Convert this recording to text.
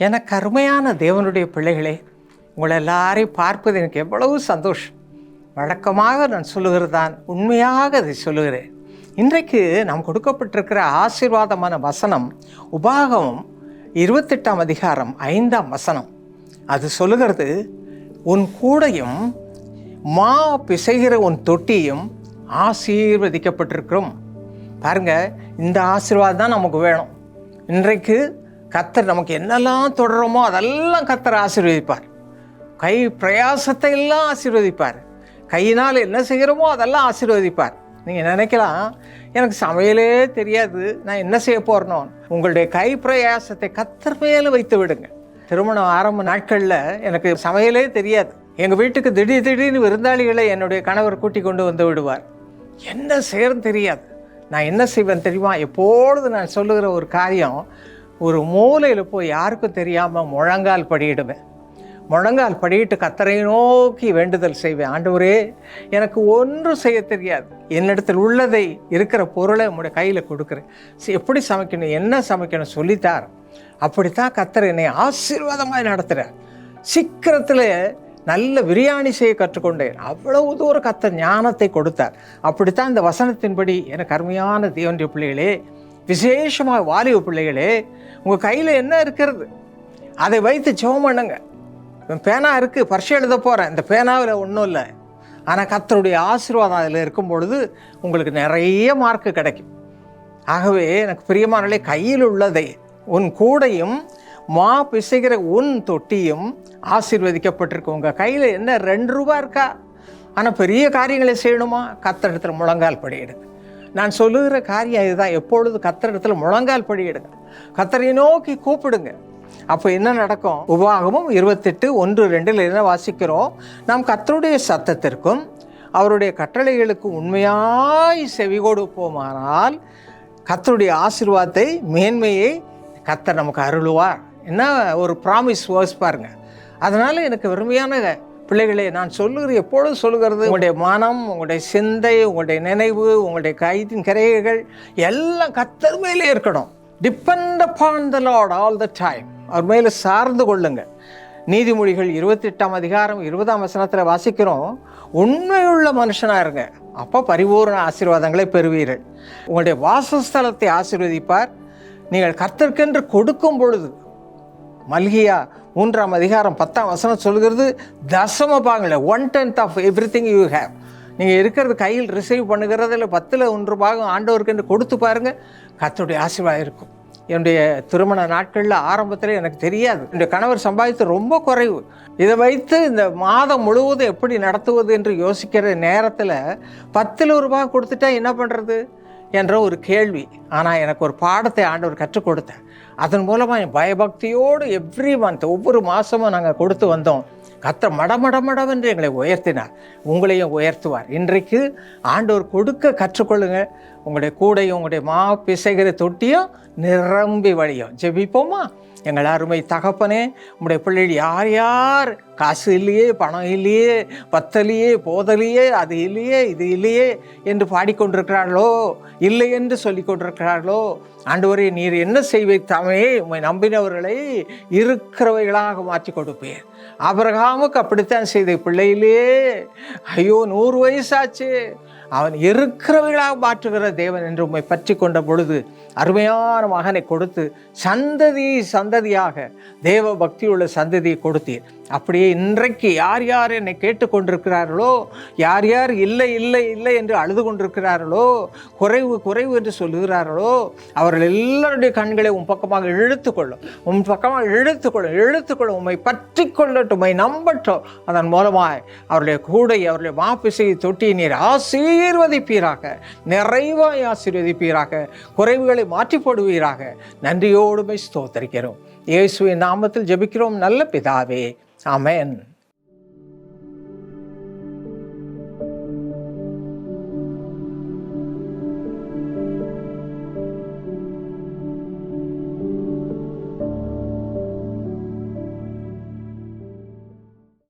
எனக்கு அருமையான தேவனுடைய பிள்ளைகளே உங்களை எல்லாரையும் பார்ப்பது எனக்கு எவ்வளவு சந்தோஷம். வழக்கமாக நான் சொல்லுகிறது தான் உண்மையாக அதை சொல்லுகிறேன். இன்றைக்கு நாம் கொடுக்கப்பட்டிருக்கிற ஆசீர்வாதமான வசனம் உபாகமும் இருபத்தெட்டாம் அதிகாரம் ஐந்தாம் வசனம். அது சொல்லுகிறது உன் கூடையும் மா பிசைகிற உன் தொட்டியும் ஆசீர்வதிக்கப்பட்டிருக்கிறோம் பாருங்கள் இந்த ஆசீர்வாதம் தான் நமக்கு வேணும். இன்றைக்கு கத்தர் நமக்கு என்னெல்லாம் தொடருமோ அதெல்லாம் கத்தர் ஆசீர்வதிப்பார். கை பிரயாசத்தை எல்லாம் ஆசீர்வதிப்பார். கையினால் என்ன செய்கிறோமோ அதெல்லாம் ஆசீர்வதிப்பார். நீங்கள் நினைக்கலாம் எனக்கு சமையலே தெரியாது நான் என்ன செய்ய போறனோ. உங்களுடைய கை பிரயாசத்தை கத்தர் மேலே வைத்து விடுங்க. திருமணம் ஆரம்ப நாட்களில் எனக்கு சமையலே தெரியாது. எங்கள் வீட்டுக்கு திடீர் திடீர்னு விருந்தாளிகளை என்னுடைய கணவர் கூட்டி கொண்டு வந்து விடுவார். என்ன செய்யறன்னு தெரியாது. நான் என்ன செய்வேன் தெரியுமா? எப்பொழுது நான் சொல்லுகிற ஒரு காரியம் ஒரு மூலையில் போய் யாருக்கும் தெரியாமல் முழங்கால் படியிடுவேன். முழங்கால் படியிட்டு கத்தரை நோக்கி வேண்டுதல் செய்வேன். ஆண்டவரே எனக்கு ஒன்றும் செய்ய தெரியாது. என்னிடத்தில் உள்ளதை இருக்கிற பொருளை உங்களுடைய கையில் கொடுக்குறேன். எப்படி சமைக்கணும்? என்ன சமைக்கணும்? சொல்லித்தார். அப்படித்தான் கத்தர் என்னை ஆசீர்வாதமாக நடத்துகிறார் சீக்கிரத்தில் நல்ல பிரியாணி செய்ய கற்றுக்கொண்டேன். அவ்வளவு தூரம் கத்தர் ஞானத்தை கொடுத்தார். அப்படித்தான் இந்த வசனத்தின்படி எனக்கு அருமையான தேவனுடைய பிள்ளைகளே விசேஷமாக வாலிப பிள்ளைகளே உங்கள் கையில் என்ன இருக்கிறது? அதை வைத்து ஜெபம் பண்ணுங்க. பேனா இருக்குது பரிசு எழுத போகிறேன் இந்த பேனாவில் ஒன்றும் இல்லை. ஆனால் கத்தருடைய ஆசீர்வாதம் அதில் இருக்கும் பொழுது உங்களுக்கு நிறைய மார்க்கு கிடைக்கும். ஆகவே எனக்கு பிரியமானே கையில் உள்ளதை உன் கூடையும் மா பிசைகிற உன் தொட்டியும் ஆசீர்வதிக்கப்பட்டிருக்கு. உங்கள் கையில் என்ன ரெண்டு ரூபா இருக்கா? ஆனால் பெரிய காரியங்களை செய்யணுமா? கத்தடத்தில் முழங்கால் படியிடுங்க நான் சொல்லுகிற காரியம் இதுதான். எப்பொழுது கத்தரிடத்தில் முழங்கால் படியிடுங்க. கத்தரை நோக்கி கூப்பிடுங்க. அப்போ என்ன நடக்கும்? உபாகமும் இருபத்தெட்டு ஒன்று ரெண்டில் என்ன வாசிக்கிறோம்? நாம் கத்தருடைய சத்தத்திற்கும் அவருடைய கட்டளைகளுக்கு உண்மையாய் செவி கொடுப்போமானால் கத்தருடைய ஆசிர்வாதத்தை மேன்மையை கத்தர் நமக்கு அருளுவார். என்ன ஒரு ப்ராமிஸ் வேர்ஸ் பாருங்க. அதனால் எனக்கு வெறுமையான பிள்ளைகளே நான் சொல்லுகிற எப்பொழுதும் சொல்லுகிறது உங்களுடைய மனம் உங்களுடைய சிந்தை உங்களுடைய நினைவு உங்களுடைய கைதின் கிரைகள் எல்லாம் கத்தர் மேலே இருக்கணும். Depend upon the lord all the time அவர் மேலே சார்ந்து கொள்ளுங்கள். நீதிமொழிகள் இருபத்தெட்டாம் அதிகாரம் இருபதாம் வசனத்தில் வாசிக்கிறோம் உண்மையுள்ள மனுஷனாக இருங்க. அப்போ பரிபூர்ண ஆசீர்வாதங்களை பெறுவீர்கள். உங்களுடைய வாசஸ்தலத்தை ஆசீர்வதிப்பார். நீங்கள் கர்த்தர்க்கென்று கொடுக்கும் பொழுது மல்கியா மூன்றாம் அதிகாரம் பத்தாம் வசனம் சொல்கிறது தசம பாகங்கள one tenth of everything you have நீங்கள் இருக்கிறது கையில் ரிசீவ் பண்ணுகிறதில் பத்தில் ஒன்று பாகம் ஆண்டவருக்கு என்று கொடுத்து பாருங்கள் கர்த்தருடைய ஆசீர்வாதம் இருக்கும். என்னுடைய திருமண நாட்களில் ஆரம்பத்தில் எனக்கு தெரியாது. என்னுடைய கணவர் சம்பாதித்து ரொம்ப குறைவு. இதை வைத்து இந்த மாதம் முழுவதும் எப்படி நடத்துவது என்று யோசிக்கிற நேரத்தில் பத்தில் ஒரு ரூபாய் கொடுத்துட்டா என்ன பண்ணுறது என்ற ஒரு கேள்வி. ஆனால் எனக்கு ஒரு பாடத்தை ஆண்டவர் கற்றுக் கொடுத்தேன். அதன் மூலமாக என் பயபக்தியோடு எவ்ரி மந்த் ஒவ்வொரு மாதமும் நாங்கள் கொடுத்து வந்தோம். கத்த மடமடமடவென்று எங்களை உயர்த்தினார். உங்களையும் உயர்த்துவார். இன்றைக்கு ஆண்டவர் கொடுக்க கற்றுக்கொள்ளுங்க. உங்களுடைய கூடையும் உங்களுடைய மா பிசைகிற தொட்டியும் நிரம்பி வழியும். ஜெபிப்போமா? எங்கள் அருமை தகப்பனே உங்களுடைய பிள்ளைகள் யார் யார்? காசு இல்லையே பணம் இல்லையே பத்தலையே போதலையே அது இல்லையே இது இல்லையே என்று பாடிக்கொண்டிருக்கிறார்களோ? இல்லை என்று சொல்லி கொண்டிருக்கிறார்களோ? ஆண்டவரே நீர் என்ன செய்வைத்தாமே உம்மை நம்பினவர்களை இருக்கிறவைகளாக மாற்றி கொடுப்பேன் ஆபிரகாமுக்கு அப்படித்தான் செய்த பிள்ளையிலே ஐயோ நூறு வயசாச்சு. அவன் இருக்கிறவைகளாக மாற்றுகிற தேவன் என்று உம்மை பற்றி கொண்ட பொழுது அருமையான மகனை கொடுத்து சந்ததி சந்ததியாக தேவ பக்தியுள்ள சந்ததியை கொடுத்தீர். அப்படியே இன்றைக்கு யார் யார் என்னை கேட்டுக்கொண்டிருக்கிறார்களோ யார் யார் இல்லை இல்லை இல்லை என்று அழுது கொண்டிருக்கிறார்களோ குறைவு குறைவு என்று சொல்லுகிறார்களோ அவர்கள் எல்லாருடைய கண்களை உன் பக்கமாக இழுத்துக்கொள்ளும் உன் பக்கமாக இழுத்துக்கொள்ளும் இழுத்துக்கொள்ளும் உண்மை பற்றி கொள்ளட்டும் உம்மை நம்பட்டும். அதன் மூலமாய் அவருடைய கூடை அவருடைய மாப்பிசையை தொட்டி நீர் ஆசீர்வதிப்பீராக நிறைவாய் ஆசீர்வதிப்பீராக குறைவுகளை மாற்றி போடுவீராக நன்றியோடுமை ஸ்தோத்தரிக்கிறோம். இயேசுவின் நாமத்தில் ஜெபிக்கிறோம். நல்ல பிதாவே. அமேன்